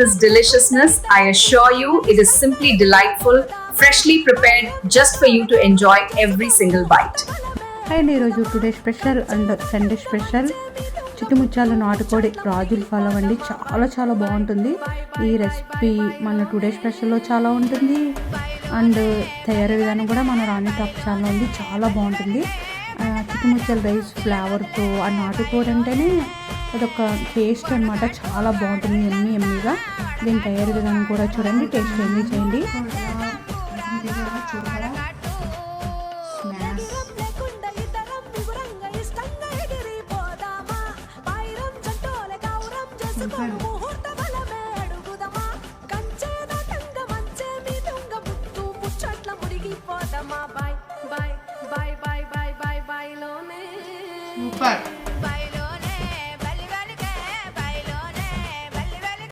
this deliciousness, I assure you it is simply delightful, freshly prepared just for you to enjoy every single bite. And ఈరోజు today special and Sunday special చిట్టుముచ్చాల నాటుకోడి రాజుల ఫలం అండి చాలా చాలా బాగుంటుంది. ఈ రెసిపీ మన టుడే స్పెషల్లో చాలా ఉంటుంది. అండ్ తయారీ విధానం కూడా మన రాణి టాప్ ఛానల్ ఉంది. చాలా బాగుంటుంది. ఆ, చిట్టుముచ్చాల రైస్ ఫ్లేవర్తో ఆ నాటుకోడి అంటేనే అదొక టేస్ట్ అనమాట చాలా బాగుంటుంది ఎమ్మి ఎమ్మిగా. దీని తయారు విధానం కూడా చూడండి టేస్ట్ ఎన్ని చేయండి. సూపర్